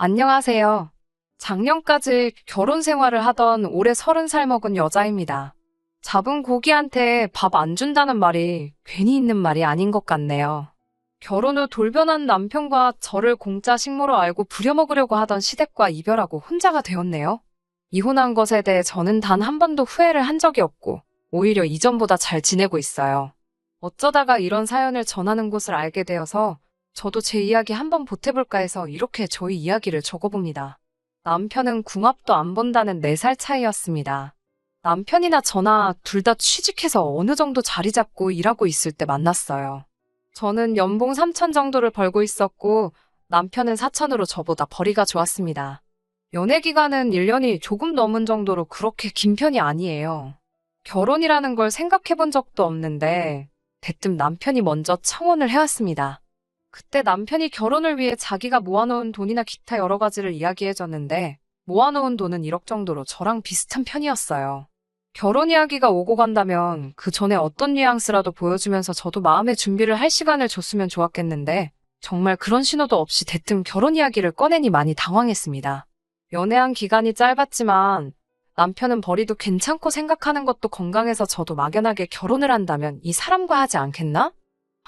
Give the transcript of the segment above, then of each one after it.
안녕하세요. 작년까지 결혼 생활을 하던 올해 서른 살 먹은 여자입니다. 잡은 고기한테 밥 안 준다는 말이 괜히 있는 말이 아닌 것 같네요. 결혼 후 돌변한 남편과 저를 공짜 식모로 알고 부려먹으려고 하던 시댁과 이별하고 혼자가 되었네요. 이혼한 것에 대해 저는 단 한 번도 후회를 한 적이 없고 오히려 이전보다 잘 지내고 있어요. 어쩌다가 이런 사연을 전하는 곳을 알게 되어서 저도 제 이야기 한번 보태볼까 해서 이렇게 저희 이야기를 적어봅니다. 남편은 궁합도 안 본다는 4살 차이였습니다. 남편이나 저나 둘 다 취직해서 어느 정도 자리 잡고 일하고 있을 때 만났어요. 저는 연봉 3천 정도를 벌고 있었고 남편은 4천으로 저보다 벌이가 좋았습니다. 연애 기간은 1년이 조금 넘은 정도로 그렇게 긴 편이 아니에요. 결혼이라는 걸 생각해 본 적도 없는데 대뜸 남편이 먼저 청혼을 해왔습니다. 그때 남편이 결혼을 위해 자기가 모아놓은 돈이나 기타 여러 가지를 이야기해줬는데 모아놓은 돈은 1억 정도로 저랑 비슷한 편이었어요. 결혼 이야기가 오고 간다면 그 전에 어떤 뉘앙스라도 보여주면서 저도 마음의 준비를 할 시간을 줬으면 좋았겠는데 정말 그런 신호도 없이 대뜸 결혼 이야기를 꺼내니 많이 당황했습니다. 연애한 기간이 짧았지만 남편은 벌이도 괜찮고 생각하는 것도 건강해서 저도 막연하게 결혼을 한다면 이 사람과 하지 않겠나?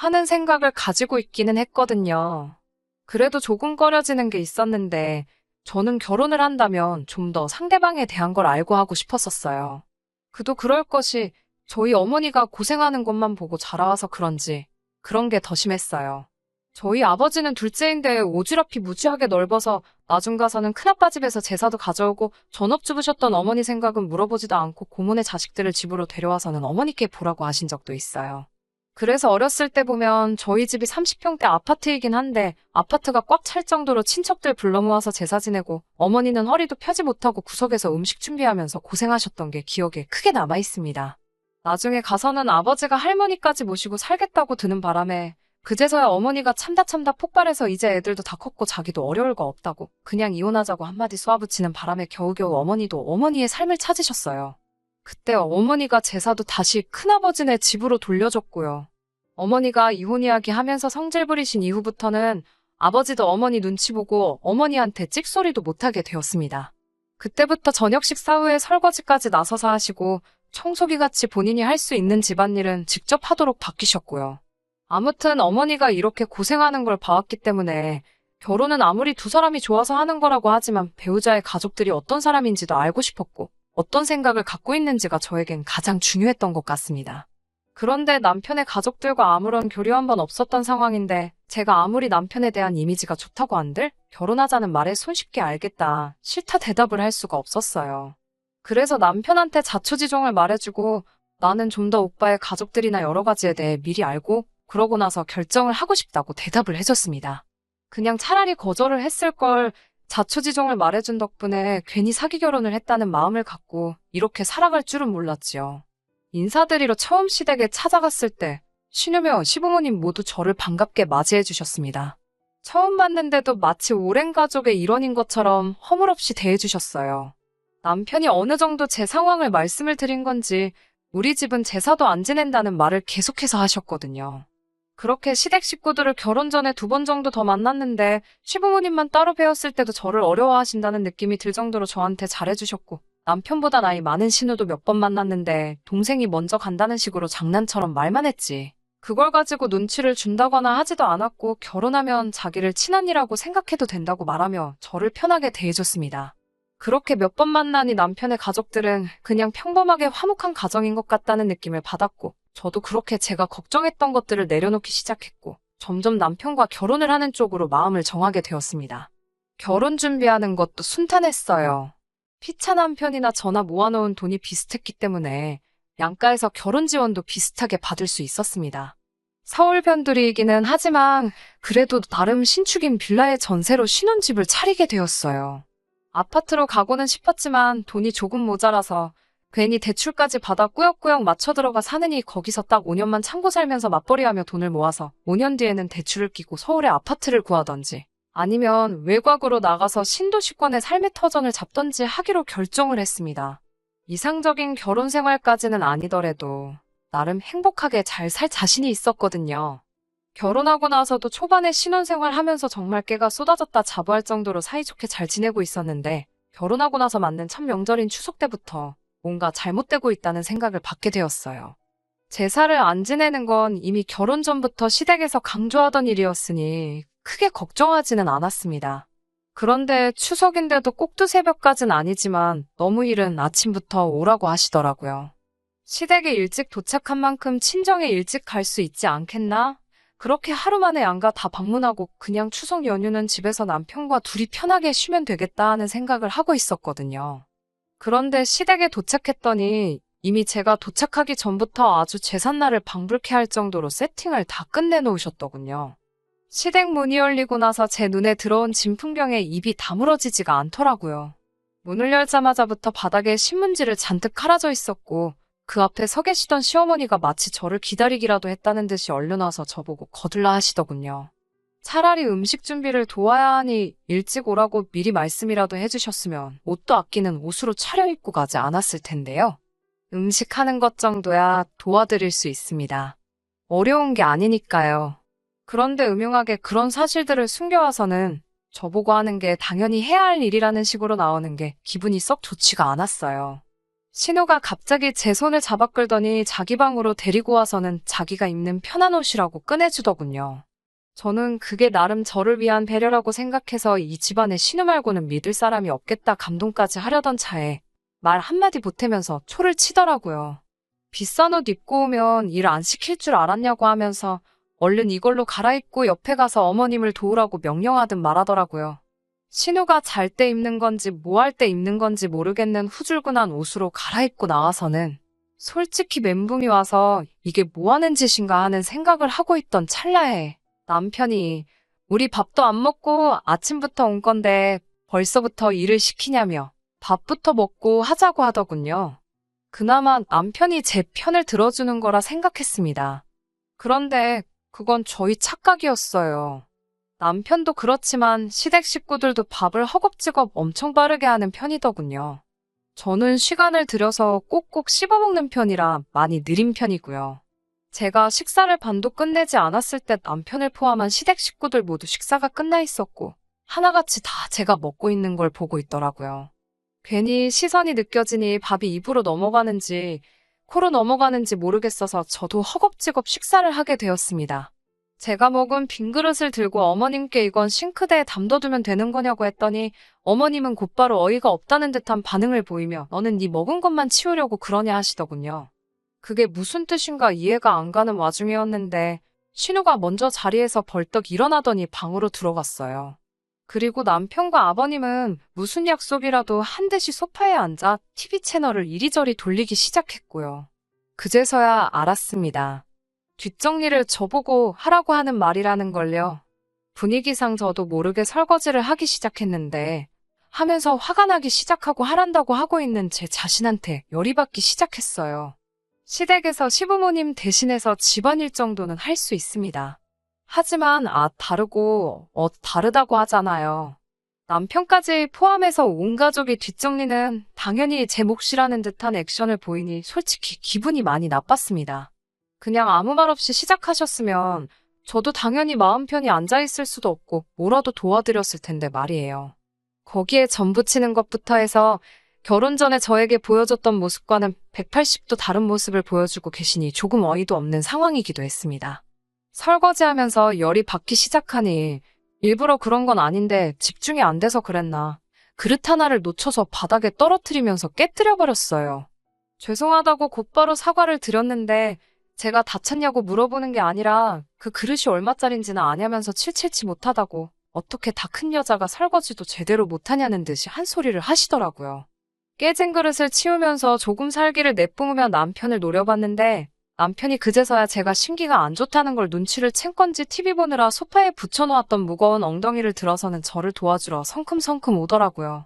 하는 생각을 가지고 있기는 했거든요. 그래도 조금 꺼려지는 게 있었는데 저는 결혼을 한다면 좀 더 상대방에 대한 걸 알고 하고 싶었었어요. 그도 그럴 것이 저희 어머니가 고생하는 것만 보고 자라와서 그런지 그런 게 더 심했어요. 저희 아버지는 둘째인데 오지랖이 무지하게 넓어서 나중 가서는 큰아빠 집에서 제사도 가져오고 전업주부셨던 어머니 생각은 물어보지도 않고 고모네 자식들을 집으로 데려와서는 어머니께 보라고 하신 적도 있어요. 그래서 어렸을 때 보면 저희 집이 30평대 아파트이긴 한데 아파트가 꽉 찰 정도로 친척들 불러 모아서 제사 지내고 어머니는 허리도 펴지 못하고 구석에서 음식 준비하면서 고생하셨던 게 기억에 크게 남아 있습니다. 나중에 가서는 아버지가 할머니까지 모시고 살겠다고 드는 바람에 그제서야 어머니가 참다 참다 폭발해서 이제 애들도 다 컸고 자기도 어려울 거 없다고 그냥 이혼하자고 한마디 쏘아붙이는 바람에 겨우겨우 어머니도 어머니의 삶을 찾으셨어요. 그때 어머니가 제사도 다시 큰아버지네 집으로 돌려줬고요. 어머니가 이혼 이야기 하면서 성질 부리신 이후부터는 아버지도 어머니 눈치 보고 어머니한테 찍소리도 못하게 되었습니다. 그때부터 저녁 식사 후에 설거지까지 나서서 하시고 청소기 같이 본인이 할 수 있는 집안일은 직접 하도록 바뀌셨고요. 아무튼 어머니가 이렇게 고생하는 걸 봐왔기 때문에 결혼은 아무리 두 사람이 좋아서 하는 거라고 하지만 배우자의 가족들이 어떤 사람인지도 알고 싶었고 어떤 생각을 갖고 있는지가 저에겐 가장 중요했던 것 같습니다. 그런데 남편의 가족들과 아무런 교류 한 번 없었던 상황인데 제가 아무리 남편에 대한 이미지가 좋다고 한들 결혼하자는 말에 손쉽게 알겠다, 싫다 대답을 할 수가 없었어요. 그래서 남편한테 자초지종을 말해주고 나는 좀 더 오빠의 가족들이나 여러 가지에 대해 미리 알고 그러고 나서 결정을 하고 싶다고 대답을 해줬습니다. 그냥 차라리 거절을 했을 걸 자초지종을 말해준 덕분에 괜히 사기 결혼을 했다는 마음을 갖고 이렇게 살아갈 줄은 몰랐지요. 인사드리러 처음 시댁에 찾아갔을 때 신우며 시부모님 모두 저를 반갑게 맞이해 주셨습니다. 처음 봤는데도 마치 오랜 가족의 일원인 것처럼 허물없이 대해 주셨어요. 남편이 어느 정도 제 상황을 말씀을 드린 건지 우리 집은 제사도 안 지낸다는 말을 계속해서 하셨거든요. 그렇게 시댁 식구들을 결혼 전에 두 번 정도 더 만났는데 시부모님만 따로 배웠을 때도 저를 어려워하신다는 느낌이 들 정도로 저한테 잘해주셨고 남편보다 나이 많은 신우도 몇 번 만났는데 동생이 먼저 간다는 식으로 장난처럼 말만 했지. 그걸 가지고 눈치를 준다거나 하지도 않았고 결혼하면 자기를 친언니라고 생각해도 된다고 말하며 저를 편하게 대해줬습니다. 그렇게 몇 번 만나니 남편의 가족들은 그냥 평범하게 화목한 가정인 것 같다는 느낌을 받았고 저도 그렇게 제가 걱정했던 것들을 내려놓기 시작했고 점점 남편과 결혼을 하는 쪽으로 마음을 정하게 되었습니다. 결혼 준비하는 것도 순탄했어요. 피차 남편이나 저나 모아놓은 돈이 비슷했기 때문에 양가에서 결혼 지원도 비슷하게 받을 수 있었습니다. 서울 변두리이기는 하지만 그래도 나름 신축인 빌라의 전세로 신혼집을 차리게 되었어요. 아파트로 가고는 싶었지만 돈이 조금 모자라서 괜히 대출까지 받아 꾸역꾸역 맞춰 들어가 사느니 거기서 딱 5년만 참고 살면서 맞벌이하며 돈을 모아서 5년 뒤에는 대출을 끼고 서울에 아파트를 구하던지 아니면 외곽으로 나가서 신도시권의 삶의 터전을 잡던지 하기로 결정을 했습니다. 이상적인 결혼 생활까지는 아니더라도 나름 행복하게 잘 살 자신이 있었거든요. 결혼하고 나서도 초반에 신혼생활 하면서 정말 깨가 쏟아졌다 자부할 정도로 사이좋게 잘 지내고 있었는데 결혼하고 나서 맞는 첫 명절인 추석 때부터 뭔가 잘못되고 있다는 생각을 받게 되었어요. 제사를 안 지내는 건 이미 결혼 전부터 시댁에서 강조하던 일이었으니 크게 걱정하지는 않았습니다. 그런데 추석인데도 꼭두 새벽까진 아니지만 너무 이른 아침부터 오라고 하시더라고요. 시댁에 일찍 도착한 만큼 친정에 일찍 갈 수 있지 않겠나? 그렇게 하루 만에 양가 다 방문하고 그냥 추석 연휴는 집에서 남편과 둘이 편하게 쉬면 되겠다 하는 생각을 하고 있었거든요. 그런데 시댁에 도착했더니 이미 제가 도착하기 전부터 아주 제삿날을 방불케 할 정도로 세팅을 다 끝내놓으셨더군요. 시댁 문이 열리고 나서 제 눈에 들어온 진풍경에 입이 다물어지지가 않더라고요. 문을 열자마자부터 바닥에 신문지를 잔뜩 깔아져 있었고 그 앞에 서 계시던 시어머니가 마치 저를 기다리기라도 했다는 듯이 얼른 와서 저보고 거들라 하시더군요. 차라리 음식 준비를 도와야 하니 일찍 오라고 미리 말씀이라도 해주셨으면 옷도 아끼는 옷으로 차려입고 가지 않았을 텐데요. 음식하는 것 정도야 도와드릴 수 있습니다. 어려운 게 아니니까요. 그런데 음흉하게 그런 사실들을 숨겨와서는 저보고 하는 게 당연히 해야 할 일이라는 식으로 나오는 게 기분이 썩 좋지가 않았어요. 신우가 갑자기 제 손을 잡아 끌더니 자기 방으로 데리고 와서는 자기가 입는 편한 옷이라고 꺼내주더군요. 저는 그게 나름 저를 위한 배려라고 생각해서 이 집안에 신우 말고는 믿을 사람이 없겠다 감동까지 하려던 차에 말 한마디 보태면서 초를 치더라고요. 비싼 옷 입고 오면 일 안 시킬 줄 알았냐고 하면서 얼른 이걸로 갈아입고 옆에 가서 어머님을 도우라고 명령하듯 말하더라고요. 신우가 잘 때 입는 건지 뭐 할 때 입는 건지 모르겠는 후줄근한 옷으로 갈아입고 나와서는 솔직히 멘붕이 와서 이게 뭐 하는 짓인가 하는 생각을 하고 있던 찰나에 남편이 우리 밥도 안 먹고 아침부터 온 건데 벌써부터 일을 시키냐며 밥부터 먹고 하자고 하더군요. 그나마 남편이 제 편을 들어주는 거라 생각했습니다. 그런데 그건 저희 착각이었어요. 남편도 그렇지만 시댁 식구들도 밥을 허겁지겁 엄청 빠르게 하는 편이더군요. 저는 시간을 들여서 꼭꼭 씹어먹는 편이라 많이 느린 편이고요. 제가 식사를 반도 끝내지 않았을 때 남편을 포함한 시댁 식구들 모두 식사가 끝나 있었고 하나같이 다 제가 먹고 있는 걸 보고 있더라고요. 괜히 시선이 느껴지니 밥이 입으로 넘어가는지 코로 넘어가는지 모르겠어서 저도 허겁지겁 식사를 하게 되었습니다. 제가 먹은 빈 그릇을 들고 어머님께 이건 싱크대에 담둬두면 되는 거냐고 했더니 어머님은 곧바로 어이가 없다는 듯한 반응을 보이며 너는 네 먹은 것만 치우려고 그러냐 하시더군요. 그게 무슨 뜻인가 이해가 안 가는 와중이었는데 신우가 먼저 자리에서 벌떡 일어나더니 방으로 들어갔어요. 그리고 남편과 아버님은 무슨 약속이라도 한 듯이 소파에 앉아 TV 채널을 이리저리 돌리기 시작했고요. 그제서야 알았습니다. 뒷정리를 저보고 하라고 하는 말이라는 걸요. 분위기상 저도 모르게 설거지를 하기 시작했는데 하면서 화가 나기 시작하고 하란다고 하고 있는 제 자신한테 열이 받기 시작했어요. 시댁에서 시부모님 대신해서 집안일 정도는 할 수 있습니다. 하지만 아 다르고 어 다르다고 하잖아요. 남편까지 포함해서 온 가족이 뒷정리는 당연히 제 몫이라는 듯한 액션을 보이니 솔직히 기분이 많이 나빴습니다. 그냥 아무 말 없이 시작하셨으면 저도 당연히 마음 편히 앉아있을 수도 없고 뭐라도 도와드렸을 텐데 말이에요. 거기에 전 붙이는 것부터 해서 결혼 전에 저에게 보여줬던 모습과는 180도 다른 모습을 보여주고 계시니 조금 어이도 없는 상황이기도 했습니다. 설거지하면서 열이 받기 시작하니 일부러 그런 건 아닌데 집중이 안 돼서 그랬나. 그릇 하나를 놓쳐서 바닥에 떨어뜨리면서 깨뜨려 버렸어요. 죄송하다고 곧바로 사과를 드렸는데 제가 다쳤냐고 물어보는 게 아니라 그 그릇이 얼마짜린지는 아냐면서 칠칠치 못하다고 어떻게 다 큰 여자가 설거지도 제대로 못하냐는 듯이 한 소리를 하시더라고요. 깨진 그릇을 치우면서 조금 살기를 내뿜으며 남편을 노려봤는데 남편이 그제서야 제가 심기가 안 좋다는 걸 눈치를 챈 건지 TV 보느라 소파에 붙여놓았던 무거운 엉덩이를 들어서는 저를 도와주러 성큼성큼 오더라고요.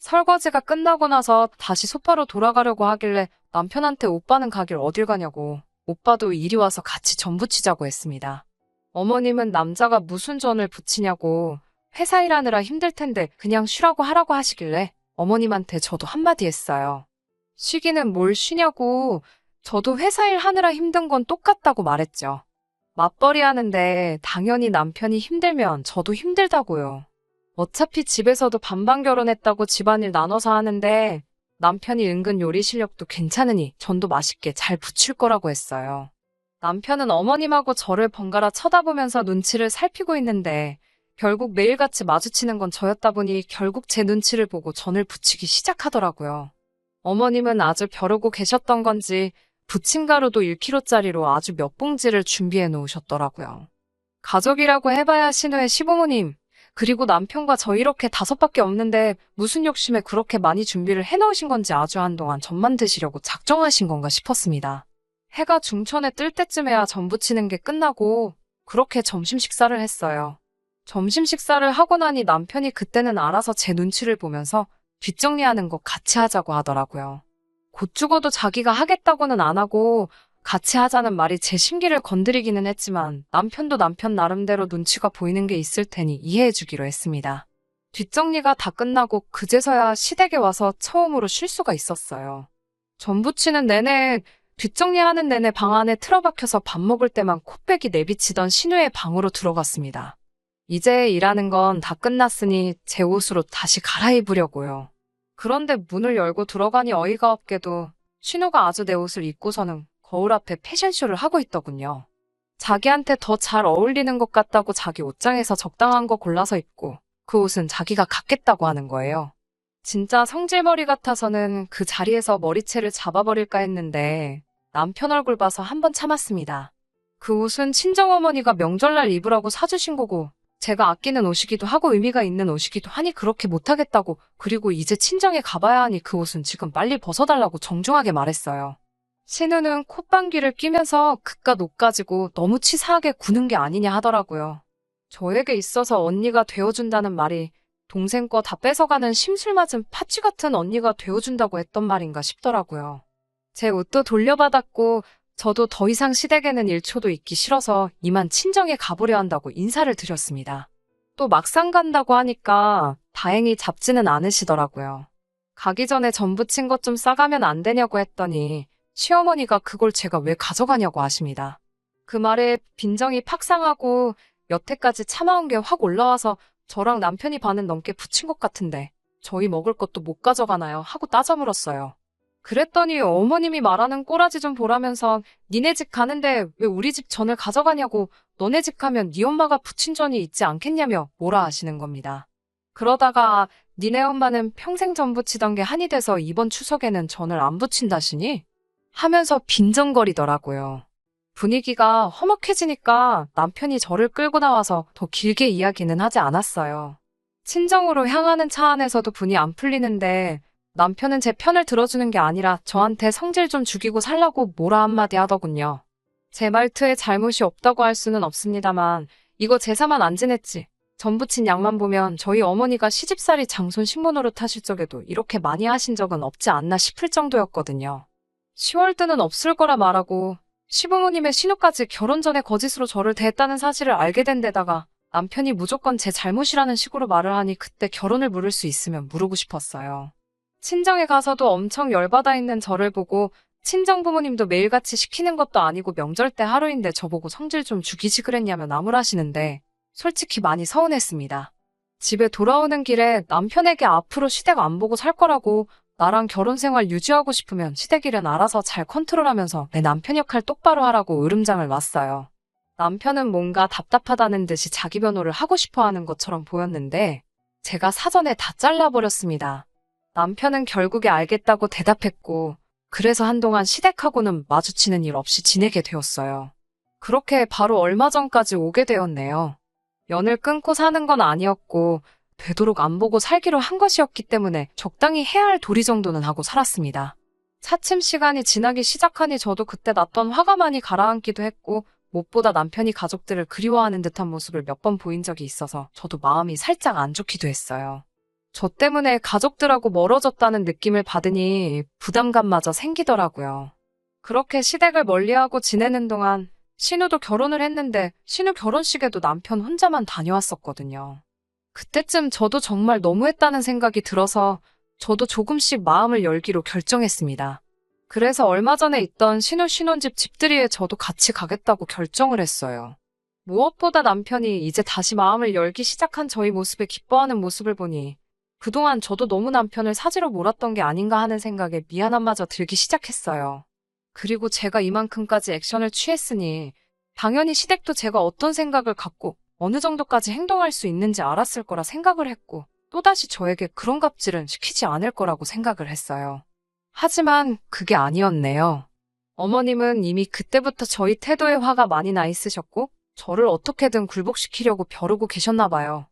설거지가 끝나고 나서 다시 소파로 돌아가려고 하길래 남편한테 오빠는 가길 어딜 가냐고 오빠도 이리 와서 같이 전 부치자고 했습니다. 어머님은 남자가 무슨 전을 부치냐고 회사 일하느라 힘들 텐데 그냥 쉬라고 하라고 하시길래 어머님한테 저도 한마디 했어요. 쉬기는 뭘 쉬냐고 저도 회사 일 하느라 힘든 건 똑같다고 말했죠. 맞벌이 하는데 당연히 남편이 힘들면 저도 힘들다고요. 어차피 집에서도 반반 결혼했다고 집안일 나눠서 하는데 남편이 은근 요리 실력도 괜찮으니 전도 맛있게 잘 부칠 거라고 했어요. 남편은 어머님하고 저를 번갈아 쳐다보면서 눈치를 살피고 있는데 결국 매일같이 마주치는 건 저였다 보니 결국 제 눈치를 보고 전을 부치기 시작하더라고요. 어머님은 아주 벼르고 계셨던 건지 부침가루도 1kg짜리로 아주 몇 봉지를 준비해 놓으셨더라고요. 가족이라고 해봐야 신우의 시부모님, 그리고 남편과 저 이렇게 다섯밖에 없는데 무슨 욕심에 그렇게 많이 준비를 해놓으신 건지 아주 한동안 전만 드시려고 작정하신 건가 싶었습니다. 해가 중천에 뜰 때쯤에야 전 부 치는 게 끝나고 그렇게 점심 식사를 했어요. 점심 식사를 하고 나니 남편이 그때는 알아서 제 눈치를 보면서 뒷정리하는 거 같이 하자고 하더라고요. 곧 죽어도 자기가 하겠다고는 안 하고 같이 하자는 말이 제 심기를 건드리기는 했지만 남편도 남편 나름대로 눈치가 보이는 게 있을 테니 이해해 주기로 했습니다. 뒷정리가 다 끝나고 그제서야 시댁에 와서 처음으로 쉴 수가 있었어요. 전 부치는 내내 뒷정리하는 내내 방 안에 틀어박혀서 밥 먹을 때만 코빼기 내비치던 신우의 방으로 들어갔습니다. 이제 일하는 건 다 끝났으니 제 옷으로 다시 갈아입으려고요. 그런데 문을 열고 들어가니 어이가 없게도 신우가 아주 내 옷을 입고서는 거울 앞에 패션쇼를 하고 있더군요. 자기한테 더 잘 어울리는 것 같다고 자기 옷장에서 적당한 거 골라서 입고 그 옷은 자기가 갖겠다고 하는 거예요. 진짜 성질머리 같아서는 그 자리에서 머리채를 잡아버릴까 했는데 남편 얼굴 봐서 한 번 참았습니다. 그 옷은 친정어머니가 명절날 입으라고 사주신 거고 제가 아끼는 옷이기도 하고 의미가 있는 옷이기도 하니 그렇게 못하겠다고 그리고 이제 친정에 가봐야 하니 그 옷은 지금 빨리 벗어달라고 정중하게 말했어요. 신우는 콧방귀를 뀌면서 그깟 옷 가지고 너무 치사하게 구는 게 아니냐 하더라고요. 저에게 있어서 언니가 되어준다는 말이 동생 거 다 뺏어가는 심술 맞은 파치 같은 언니가 되어준다고 했던 말인가 싶더라고요. 제 옷도 돌려받았고 저도 더 이상 시댁에는 1초도 있기 싫어서 이만 친정에 가보려 한다고 인사를 드렸습니다. 또 막상 간다고 하니까 다행히 잡지는 않으시더라고요. 가기 전에 전 부친 것 좀 싸가면 안 되냐고 했더니 시어머니가 그걸 제가 왜 가져가냐고 하십니다. 그 말에 빈정이 팍상하고 여태까지 참아온 게 확 올라와서 저랑 남편이 반은 넘게 붙인 것 같은데 저희 먹을 것도 못 가져가나요? 하고 따져 물었어요. 그랬더니 어머님이 말하는 꼬라지 좀 보라면서 니네 집 가는데 왜 우리 집 전을 가져가냐고 너네 집 가면 네 엄마가 부친 전이 있지 않겠냐며 뭐라 하시는 겁니다. 그러다가 니네 엄마는 평생 전 부치던 게 한이 돼서 이번 추석에는 전을 안 부친다시니? 하면서 빈정거리더라고요. 분위기가 험악해지니까 남편이 저를 끌고 나와서 더 길게 이야기는 하지 않았어요. 친정으로 향하는 차 안에서도 분이 안 풀리는데 남편은 제 편을 들어주는 게 아니라 저한테 성질 좀 죽이고 살라고 뭐라 한마디 하더군요. 제 말투에 잘못이 없다고 할 수는 없습니다만 이거 제사만 안 지냈지. 전 부친 양만 보면 저희 어머니가 시집살이 장손 신부노릇 하실 적에도 이렇게 많이 하신 적은 없지 않나 싶을 정도였거든요. 10월 때는 없을 거라 말하고 시부모님의 신우까지 결혼 전에 거짓으로 저를 대했다는 사실을 알게 된 데다가 남편이 무조건 제 잘못이라는 식으로 말을 하니 그때 결혼을 물을 수 있으면 물고 싶었어요. 친정에 가서도 엄청 열받아 있는 저를 보고 친정 부모님도 매일같이 시키는 것도 아니고 명절 때 하루인데 저보고 성질 좀 죽이지 그랬냐며 나무라시는데 솔직히 많이 서운했습니다. 집에 돌아오는 길에 남편에게 앞으로 시댁 안 보고 살 거라고 나랑 결혼 생활 유지하고 싶으면 시댁 일은 알아서 잘 컨트롤하면서 내 남편 역할 똑바로 하라고 으름장을 놨어요. 남편은 뭔가 답답하다는 듯이 자기 변호를 하고 싶어 하는 것처럼 보였는데 제가 사전에 다 잘라버렸습니다. 남편은 결국에 알겠다고 대답했고 그래서 한동안 시댁하고는 마주치는 일 없이 지내게 되었어요. 그렇게 바로 얼마 전까지 오게 되었네요. 연을 끊고 사는 건 아니었고 되도록 안 보고 살기로 한 것이었기 때문에 적당히 해야 할 도리 정도는 하고 살았습니다. 차츰 시간이 지나기 시작하니 저도 그때 났던 화가 많이 가라앉기도 했고 무엇보다 남편이 가족들을 그리워하는 듯한 모습을 몇 번 보인 적이 있어서 저도 마음이 살짝 안 좋기도 했어요. 저 때문에 가족들하고 멀어졌다는 느낌을 받으니 부담감마저 생기더라고요. 그렇게 시댁을 멀리하고 지내는 동안 신우도 결혼을 했는데 신우 결혼식에도 남편 혼자만 다녀왔었거든요. 그때쯤 저도 정말 너무했다는 생각이 들어서 저도 조금씩 마음을 열기로 결정했습니다. 그래서 얼마 전에 있던 신우 신혼집 집들이에 저도 같이 가겠다고 결정을 했어요. 무엇보다 남편이 이제 다시 마음을 열기 시작한 저희 모습에 기뻐하는 모습을 보니 그동안 저도 너무 남편을 사지로 몰았던 게 아닌가 하는 생각에 미안함마저 들기 시작했어요. 그리고 제가 이만큼까지 액션을 취했으니 당연히 시댁도 제가 어떤 생각을 갖고 어느 정도까지 행동할 수 있는지 알았을 거라 생각을 했고 또다시 저에게 그런 갑질은 시키지 않을 거라고 생각을 했어요. 하지만 그게 아니었네요. 어머님은 이미 그때부터 저희 태도에 화가 많이 나 있으셨고 저를 어떻게든 굴복시키려고 벼르고 계셨나 봐요.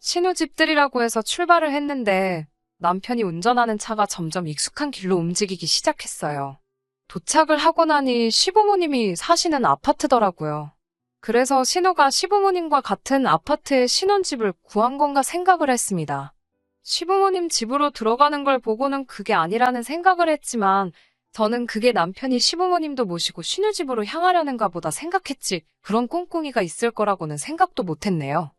신우집들이라고 해서 출발을 했는데 남편이 운전하는 차가 점점 익숙한 길로 움직이기 시작했어요. 도착을 하고 나니 시부모님이 사시는 아파트더라고요. 그래서 신우가 시부모님과 같은 아파트에 신혼집을 구한 건가 생각을 했습니다. 시부모님 집으로 들어가는 걸 보고는 그게 아니라는 생각을 했지만 저는 그게 남편이 시부모님도 모시고 신우집으로 향하려는가 보다 생각했지 그런 꿍꿍이가 있을 거라고는 생각도 못했네요.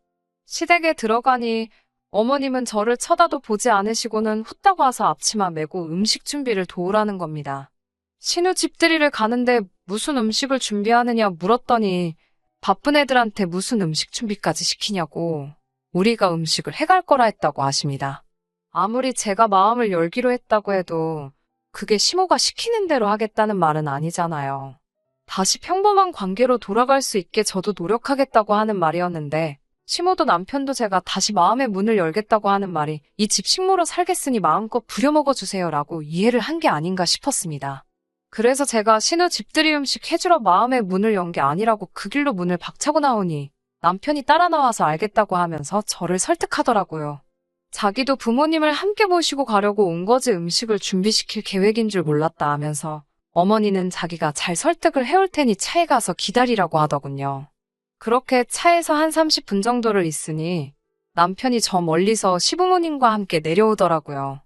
시댁에 들어가니 어머님은 저를 쳐다도 보지 않으시고는 후딱 와서 앞치마 메고 음식 준비를 도우라는 겁니다. 신우 집들이를 가는데 무슨 음식을 준비하느냐 물었더니 바쁜 애들한테 무슨 음식 준비까지 시키냐고 우리가 음식을 해갈 거라 했다고 하십니다. 아무리 제가 마음을 열기로 했다고 해도 그게 시모가 시키는 대로 하겠다는 말은 아니잖아요. 다시 평범한 관계로 돌아갈 수 있게 저도 노력하겠다고 하는 말이었는데 시모도 남편도 제가 다시 마음의 문을 열겠다고 하는 말이 이 집 식모로 살겠으니 마음껏 부려먹어 주세요라고 이해를 한 게 아닌가 싶었습니다. 그래서 제가 신우 집들이 음식 해주러 마음의 문을 연 게 아니라고 그 길로 문을 박차고 나오니 남편이 따라 나와서 알겠다고 하면서 저를 설득하더라고요. 자기도 부모님을 함께 모시고 가려고 온 거지 음식을 준비시킬 계획인 줄 몰랐다 하면서 어머니는 자기가 잘 설득을 해올 테니 차에 가서 기다리라고 하더군요. 그렇게 차에서 한 30분 정도를 있으니 남편이 저 멀리서 시부모님과 함께 내려오더라고요.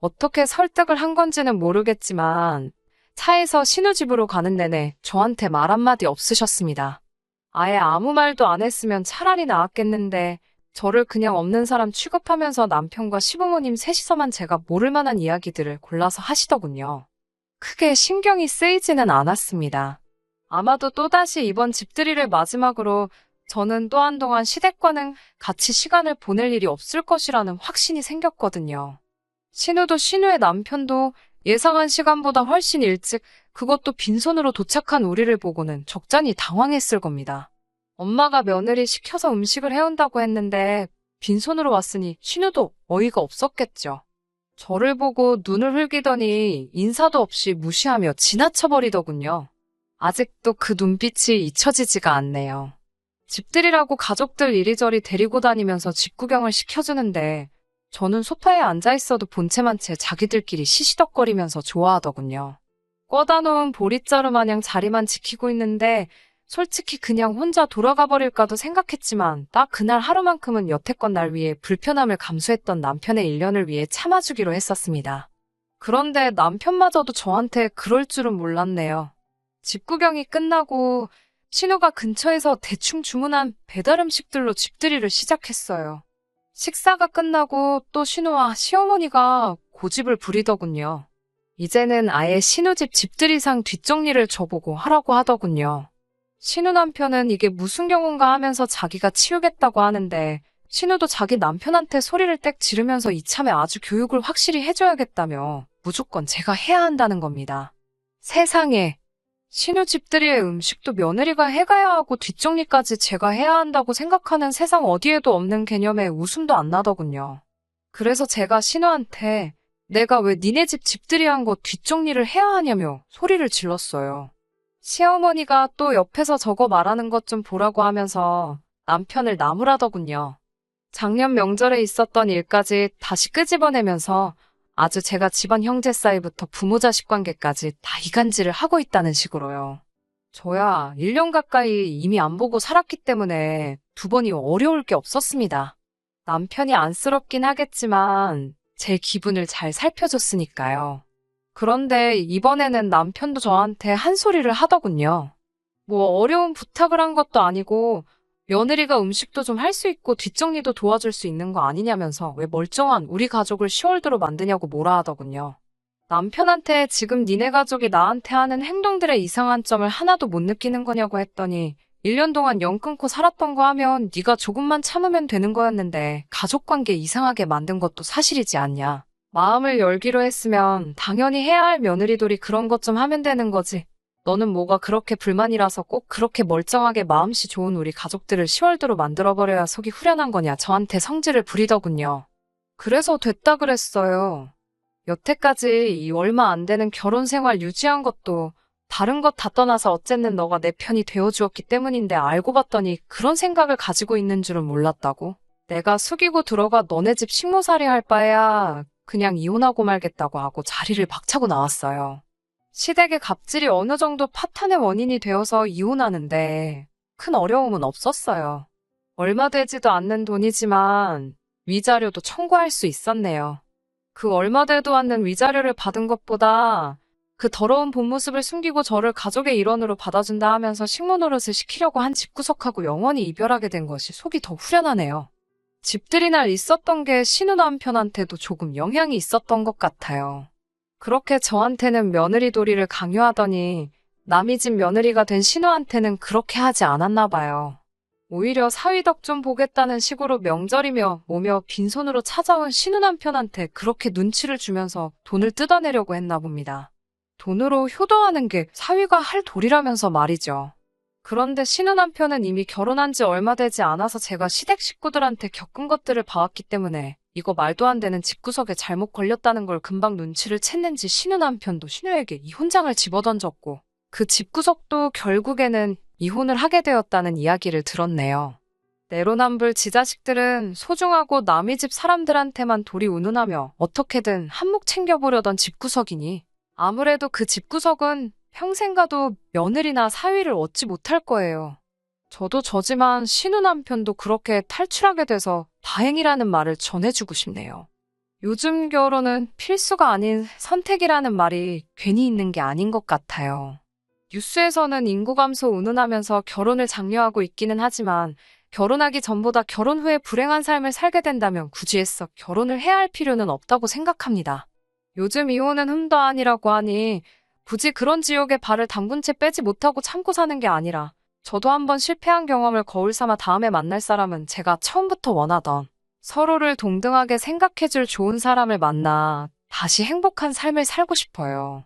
어떻게 설득을 한 건지는 모르겠지만 차에서 신우집으로 가는 내내 저한테 말 한마디 없으셨습니다. 아예 아무 말도 안 했으면 차라리 나았겠는데 저를 그냥 없는 사람 취급하면서 남편과 시부모님 셋이서만 제가 모를 만한 이야기들을 골라서 하시더군요. 크게 신경이 쓰이지는 않았습니다. 아마도 또다시 이번 집들이를 마지막으로 저는 또 한동안 시댁과는 같이 시간을 보낼 일이 없을 것이라는 확신이 생겼거든요. 신우도 신우의 남편도 예상한 시간보다 훨씬 일찍 그것도 빈손으로 도착한 우리를 보고는 적잖이 당황했을 겁니다. 엄마가 며느리 시켜서 음식을 해온다고 했는데 빈손으로 왔으니 신우도 어이가 없었겠죠. 저를 보고 눈을 흘기더니 인사도 없이 무시하며 지나쳐버리더군요. 아직도 그 눈빛이 잊혀지지가 않네요. 집들이라고 가족들 이리저리 데리고 다니면서 집 구경을 시켜주는데 저는 소파에 앉아 있어도 본체만 채 자기들끼리 시시덕거리면서 좋아하더군요. 꿔다 놓은 보릿자루 마냥 자리만 지키고 있는데 솔직히 그냥 혼자 돌아가 버릴까도 생각했지만 딱 그날 하루만큼은 여태껏 날 위해 불편함을 감수했던 남편의 일련을 위해 참아주기로 했었습니다. 그런데 남편마저도 저한테 그럴 줄은 몰랐네요. 집 구경이 끝나고 신우가 근처에서 대충 주문한 배달 음식들로 집들이를 시작했어요. 식사가 끝나고 또 신우와 시어머니가 고집을 부리더군요. 이제는 아예 신우 집 집들이상 뒷정리를 저보고 하라고 하더군요. 신우 남편은 이게 무슨 경우인가 하면서 자기가 치우겠다고 하는데 신우도 자기 남편한테 소리를 떽 지르면서 이참에 아주 교육을 확실히 해줘야겠다며 무조건 제가 해야 한다는 겁니다. 세상에 신우 집들이의 음식도 며느리가 해가야 하고 뒷정리까지 제가 해야 한다고 생각하는 세상 어디에도 없는 개념에 웃음도 안 나더군요. 그래서 제가 신우한테 내가 왜 니네 집 집들이 한 거 뒷정리를 해야 하냐며 소리를 질렀어요. 시어머니가 또 옆에서 저거 말하는 것 좀 보라고 하면서 남편을 나무라더군요. 작년 명절에 있었던 일까지 다시 끄집어내면서 아주 제가 집안 형제 사이부터 부모 자식 관계까지 다 이간질을 하고 있다는 식으로요. 저야 1년 가까이 이미 안 보고 살았기 때문에 두 번이 어려울 게 없었습니다. 남편이 안쓰럽긴 하겠지만 제 기분을 잘 살펴줬으니까요. 그런데 이번에는 남편도 저한테 한 소리를 하더군요. 뭐 어려운 부탁을 한 것도 아니고 며느리가 음식도 좀 할 수 있고 뒷정리도 도와줄 수 있는 거 아니냐면서 왜 멀쩡한 우리 가족을 시월드로 만드냐고 뭐라 하더군요. 남편한테 지금 니네 가족이 나한테 하는 행동들의 이상한 점을 하나도 못 느끼는 거냐고 했더니 1년 동안 연 끊고 살았던 거 하면 네가 조금만 참으면 되는 거였는데 가족관계 이상하게 만든 것도 사실이지 않냐. 마음을 열기로 했으면 당연히 해야 할 며느리돌이 그런 것 좀 하면 되는 거지. 너는 뭐가 그렇게 불만이라서 꼭 그렇게 멀쩡하게 마음씨 좋은 우리 가족들을 시월드로 만들어버려야 속이 후련한 거냐 저한테 성질을 부리더군요. 그래서 됐다 그랬어요. 여태까지 이 얼마 안 되는 결혼 생활 유지한 것도 다른 것 다 떠나서 어쨌든 너가 내 편이 되어주었기 때문인데 알고 봤더니 그런 생각을 가지고 있는 줄은 몰랐다고? 내가 숙이고 들어가 너네 집 식모살이 할 바에야 그냥 이혼하고 말겠다고 하고 자리를 박차고 나왔어요. 시댁의 갑질이 어느 정도 파탄의 원인이 되어서 이혼하는데 큰 어려움은 없었어요. 얼마 되지도 않는 돈이지만 위자료도 청구할 수 있었네요. 그 얼마 되도 않는 위자료를 받은 것보다 그 더러운 본 모습을 숨기고 저를 가족의 일원으로 받아준다 하면서 식모 노릇을 시키려고 한 집구석하고 영원히 이별하게 된 것이 속이 더 후련하네요. 집들이 날 있었던 게 신우 남편한테도 조금 영향이 있었던 것 같아요. 그렇게 저한테는 며느리 도리를 강요하더니 남이 집 며느리가 된 신우한테는 그렇게 하지 않았나 봐요. 오히려 사위덕 좀 보겠다는 식으로 명절이며 오며 빈손으로 찾아온 신우 남편한테 그렇게 눈치를 주면서 돈을 뜯어내려고 했나 봅니다. 돈으로 효도하는 게 사위가 할 도리라면서 말이죠. 그런데 신우 남편은 이미 결혼한 지 얼마 되지 않아서 제가 시댁 식구들한테 겪은 것들을 봐왔기 때문에 이거 말도 안 되는 집구석에 잘못 걸렸다는 걸 금방 눈치를 챘는지 신우 남편도 신우에게 이혼장을 집어던졌고 그 집구석도 결국에는 이혼을 하게 되었다는 이야기를 들었네요. 내로남불 지자식들은 소중하고 남의 집 사람들한테만 도리 운운하며 어떻게든 한몫 챙겨보려던 집구석이니 아무래도 그 집구석은 평생 가도 며느리나 사위를 얻지 못할 거예요. 저도 저지만 신우 남편도 그렇게 탈출하게 돼서 다행이라는 말을 전해주고 싶네요. 요즘 결혼은 필수가 아닌 선택이라는 말이 괜히 있는 게 아닌 것 같아요. 뉴스에서는 인구 감소 운운하면서 결혼을 장려하고 있기는 하지만 결혼하기 전보다 결혼 후에 불행한 삶을 살게 된다면 굳이 애써 결혼을 해야 할 필요는 없다고 생각합니다. 요즘 이혼은 흠도 아니라고 하니 굳이 그런 지옥에 발을 담근 채 빼지 못하고 참고 사는 게 아니라 저도 한번 실패한 경험을 거울 삼아 다음에 만날 사람은 제가 처음부터 원하던 서로를 동등하게 생각해줄 좋은 사람을 만나 다시 행복한 삶을 살고 싶어요.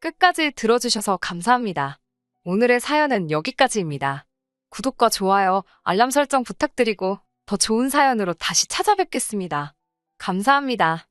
끝까지 들어주셔서 감사합니다. 오늘의 사연은 여기까지입니다. 구독과 좋아요, 알람 설정 부탁드리고 더 좋은 사연으로 다시 찾아뵙겠습니다. 감사합니다.